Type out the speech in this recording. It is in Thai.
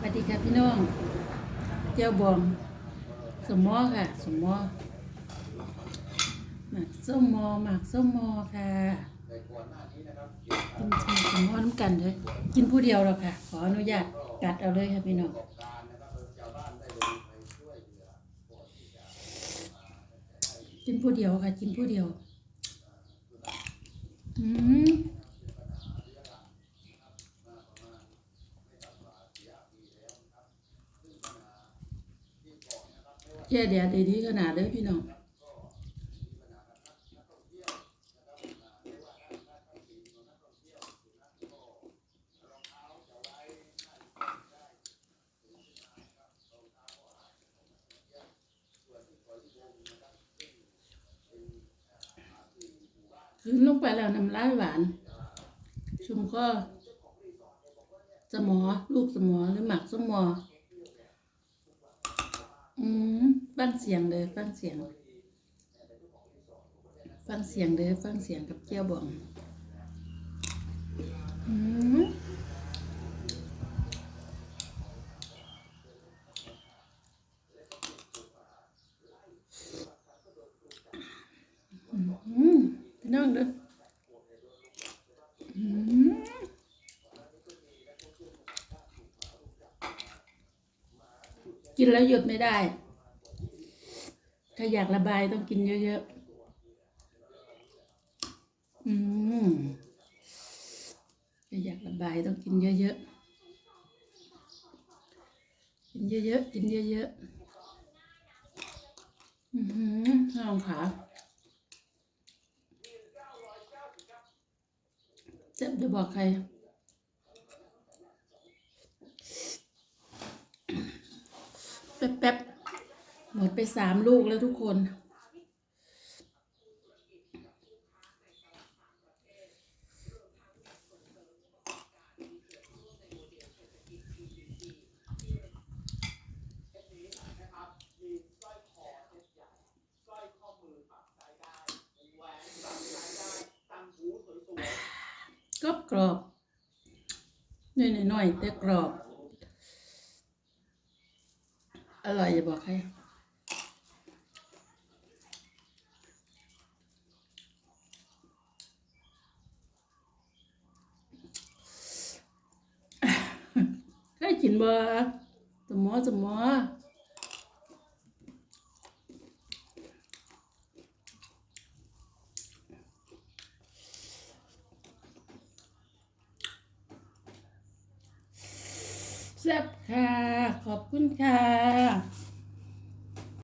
สวัสดีค่ะพี่น้อง เจ้าบอมสมมอค่ะ สมมอหมักส้มมอหมักส้มมอค่ะกินสมสมมอน้ำกันเลย กินผู้เดียวหรอกค่ะ ขออนุญาตกัดเอาเลยค่ะพี่น้องกินผู้เดียวค่ะ กินผู้เดียว อืม แค่แดดดีขนาดเลยพี่น้องคืนลงไปแล้วน้ำลายหวาน ชุมก็สมอ ลูกสมอ หรือหมักสมอ อืม ฟังเสียงเลยฟังเสียง ฟังเสียงเลยฟังเสียงกับเจียวบองอืมอืมน้องเด้ออืมกินแล้วหยุดไม่ได้ ถ้าอยากระบายต้องกินเยอะๆ อืมถ้าอยากระบายต้องกินเยอะๆ กินเยอะๆ กินเยอะๆ อือหือน้องขาเจ็บจะบอกใครแป๊บๆ หมดไปสามลูกแล้วทุกคน กรอบกรอบหน่อยหน่อยๆแต่กรอบ อร่อยอย่าบอกใคร เคย กินบ่สมอสมอแซ่บค่ะ ขอบคุณค่ะ